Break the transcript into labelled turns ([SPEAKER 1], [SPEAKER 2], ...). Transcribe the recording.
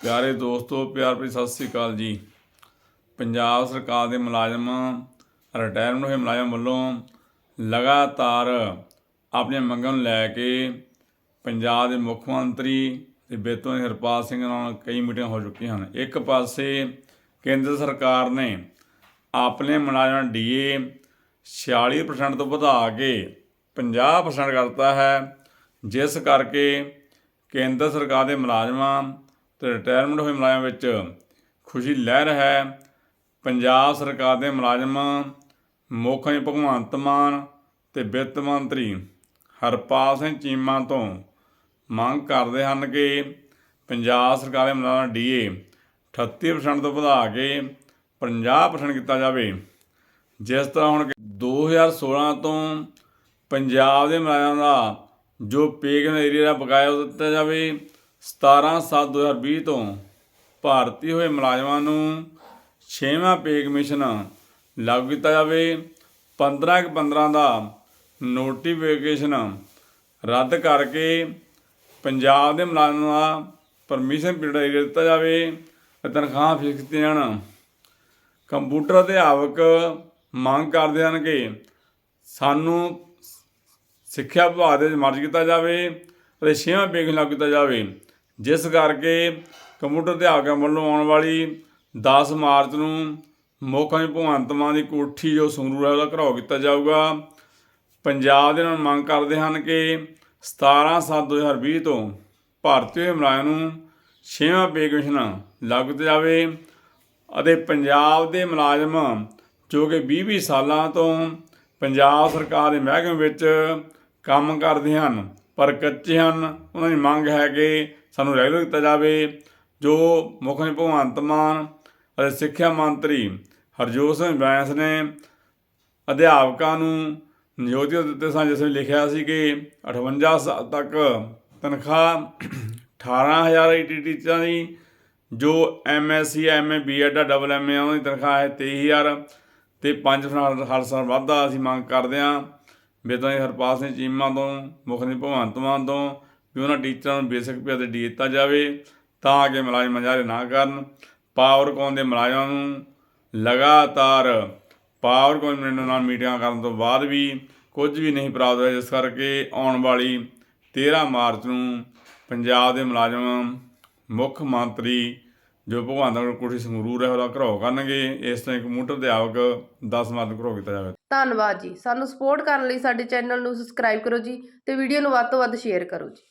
[SPEAKER 1] ਪਿਆਰੇ ਦੋਸਤੋ, ਪਿਆਰ ਭਰੀ ਸਤਿ ਸ੍ਰੀ ਅਕਾਲ ਜੀ। ਪੰਜਾਬ ਸਰਕਾਰ ਦੇ ਮੁਲਾਜ਼ਮ ਰਿਟਾਇਰਮੈਂਟ ਹੋਏ ਮੁਲਾਜ਼ਮ ਵੱਲੋਂ ਲਗਾਤਾਰ ਆਪਣੀਆਂ ਮੰਗਾਂ ਨੂੰ ਲੈ ਕੇ ਪੰਜਾਬ ਦੇ ਮੁੱਖ ਮੰਤਰੀ ਤੇ ਬੇਤੋਂ ਹਰਪਾਲ ਸਿੰਘ ਨਾਲ ਕਈ ਮੀਟਿੰਗਾਂ ਹੋ ਚੁੱਕੀਆਂ ਹਨ। ਇੱਕ ਪਾਸੇ ਕੇਂਦਰ ਸਰਕਾਰ ਨੇ ਆਪਣੇ ਮੁਲਾਜ਼ਮਾਂ ਡੀਏ 46% ਤੋਂ ਵਧਾ ਕੇ 50% ਕਰਤਾ ਹੈ, ਜਿਸ ਕਰਕੇ ਕੇਂਦਰ ਸਰਕਾਰ ਦੇ ਮੁਲਾਜ਼ਮਾਂ ਤੇ ਰਿਟਾਇਰਮੈਂਟ ਹੋਏ ਮੁਲਾਜ਼ਮਾਂ ਵਿੱਚ। ਖੁਸ਼ੀ ਲਹਿਰ ਹੈ। ਪੰਜਾਬ ਸਰਕਾਰ ਦੇ ਮੁਲਾਜ਼ਮ, ਮੁੱਖ ਭਗਵੰਤ ਮਾਨ ਤੇ ਵਿੱਤ ਮੰਤਰੀ ਹਰਪਾਲ ਸਿੰਘ ਚੀਮਾ ਤੋਂ ਮੰਗ ਕਰਦੇ ਹਨ ਕਿ ਪੰਜਾਬ ਸਰਕਾਰ ਦੇ ਮੁਲਾਜ਼ਮਾਂ ਡੀਏ 38% ਤੋਂ ਵਧਾ ਕੇ 50% ਕੀਤਾ ਜਾਵੇ। ਜਿਸ ਤਰ੍ਹਾਂ ਹੁਣ ਕਿ 2016 ਤੋਂ ਪੰਜਾਬ ਦੇ ਮੁਲਾਜ਼ਮਾਂ ਦਾ ਜੋ ਪੇਗਨ ਏਰੀਆ ਦਾ ਬਕਾਇਆ ਦਿੱਤਾ ਜਾਵੇ 17 7 2020 ਤੋਂ ਭਾਰਤੀ ਹੋਏ ਮੁਲਾਜ਼ਮਾਂ ਨੂੰ 6ਵਾਂ ਪੇ ਕਮਿਸ਼ਨ ਲਾਗੂ ਕੀਤਾ ਜਾਵੇ। 15 ਕੁ 15 ਦਾ ਨੋਟੀਫਿਕੇਸ਼ਨ ਰੱਦ ਕਰਕੇ ਪੰਜਾਬ ਦੇ ਮੁਲਾਜ਼ਮਾਂ ਦਾ ਪਰਮਿਸ਼ਨ ਪੀਰੀਅਡ ਦਿੱਤਾ ਜਾਵੇ ਤੇ ਤਨਖਾਹਾਂ ਫਿਕਸ ਕੀਤੀਆਂ ਜਾਣ। ਕੰਪਿਊਟਰ ਅਧਿਆਪਕ ਮੰਗ ਕਰਦੇ ਹਨ ਕਿ ਸਾਨੂੰ ਸਿੱਖਿਆ ਵਿਭਾਗ ਦੇ ਮਰਜ ਕੀਤਾ ਜਾਵੇ ਅਤੇ ਛੇਵਾਂ ਪੇਗ ਲਾਗੂ ਕੀਤਾ ਜਾਵੇ। ਜਿਸ ਕਰਕੇ ਕੰਪਿਊਟਰ ਅਧਿਆਪਕਾਂ ਵੱਲੋਂ ਆਉਣ ਵਾਲੀ 10 ਮਾਰਚ ਨੂੰ ਮੁੱਖ ਭਗਵੰਤ ਮਾਨ ਦੀ ਕੋਠੀ ਜੋ ਸੰਗਰੂਰ ਹੈ ਉਹਦਾ ਘਰਾਓ ਕੀਤਾ ਜਾਊਗਾ, ਪੰਜਾਬ ਦੇ ਨਾਲ ਮੰਗ ਕਰਦੇ ਹਨ ਕਿ 17 7 2020 ਤੋਂ ਭਾਰਤੀ ਹੋਏ ਨੂੰ ਛੇਵਾਂ ਪੇ ਕਮਿਸ਼ਨ ਲਾਗੂ ਕੀਤਾ ਜਾਵੇ ਅਤੇ ਪੰਜਾਬ ਦੇ ਮੁਲਾਜ਼ਮ ਜੋ ਕਿ 20-20 ਸਾਲਾਂ ਤੋਂ ਪੰਜਾਬ ਸਰਕਾਰ ਦੇ ਮਹਿਕਮੇ ਵਿੱਚ ਕੰਮ ਕਰਦੇ ਹਨ, ਪਰ ਕੱਚੇ ਹਨ, ਉਹਨਾਂ ਦੀ ਮੰਗ ਹੈ ਕਿ ਸਾਨੂੰ ਰੈਗੂਲਰ ਕੀਤਾ ਜਾਵੇ, ਜੋ ਮੁੱਖ ਮੰਤਰੀ ਭਗਵੰਤ ਮਾਨ ਅਤੇ ਸਿੱਖਿਆ ਮੰਤਰੀ ਹਰਜੋਤ ਸਿੰਘ ਬੈਂਸ ਨੇ ਅਧਿਆਪਕਾਂ ਨੂੰ ਨਿਯੋਜਿਤ ਦਿੱਤੇ ਸਨ, ਜਿਸ ਵਿੱਚ ਲਿਖਿਆ ਸੀ ਕਿ 58 ਸਾਲ ਤੱਕ ਤਨਖਾਹ 18000 ਈਟੀ ਟੀਚਰਾਂ ਦੀ, ਜੋ ਐਮਐਸਸੀ ਐਮਏ ਬੀਐਡ ਦਾ ਡਬਲ ਐਮਏ ਉਹਨਾਂ ਦੀ ਤਨਖਾਹ ਹੈ 23000 ਤੇ 5% ਹਰ ਸਾਲ ਵਾਧਾ ਅਸੀਂ ਮੰਗ ਕਰਦੇ ਹਾਂ ਬੇਦਾਂ ਹਰਪਾਲ ਸਿੰਘ ਚੀਮਾ ਤੋਂ, ਮੁੱਖ ਭਗਵੰਤ ਮਾਨ ਤੋਂ ਵੀ ਉਹਨਾਂ ਟੀਚਰਾਂ ਨੂੰ ਬੇਸਿਕ ਪੇ ਤੇ ਡੀ ਦਿੱਤਾ ਜਾਵੇ, ਤਾਂ ਕਿ ਮੁਲਾਜ਼ਮ ਮੁਜ਼ਾਹਰੇ ਨਾ ਕਰਨ। ਪਾਵਰਕੌਨ ਦੇ ਮੁਲਾਜ਼ਮਾਂ ਨੂੰ ਲਗਾਤਾਰ ਪਾਵਰਕੌਮ ਨਾਲ ਮੀਟਿੰਗਾਂ ਕਰਨ ਤੋਂ ਬਾਅਦ ਵੀ ਕੁਝ ਵੀ ਨਹੀਂ ਪ੍ਰਾਪਤ ਹੋਇਆ, ਜਿਸ ਕਰਕੇ ਆਉਣ ਵਾਲੀ 13 ਮਾਰਚ ਨੂੰ ਪੰਜਾਬ ਦੇ ਮੁਲਾਜ਼ਮ ਮੁੱਖ ਮੰਤਰੀ ਜੋ ਭਗਵਾਨ ਮਾਨ ਕੋਠੀ ਸੰਗਰੂਰ ਹੈ, ਉਹਦਾ ਘਰੋ ਕਰਨਗੇ, ਇਸ ਤਰ੍ਹਾਂ ਇੱਕ ਮੋਟਰ ਅਧਿਆਪਕ 10 ਮਾਰਚ ਨੂੰ ਘਰੋ ਕੀਤਾ ਜਾਵੇ।
[SPEAKER 2] ਧੰਨਵਾਦ ਜੀ। ਸਾਨੂੰ ਸਪੋਰਟ ਕਰਨ ਲਈ ਸਾਡੇ ਚੈਨਲ ਨੂੰ ਸਬਸਕ੍ਰਾਈਬ ਕਰੋ ਜੀ ਤੇ ਵੀਡੀਓ ਨੂੰ ਵੱਧ ਤੋਂ ਵੱਧ ਸ਼ੇਅਰ ਕਰੋ ਜੀ।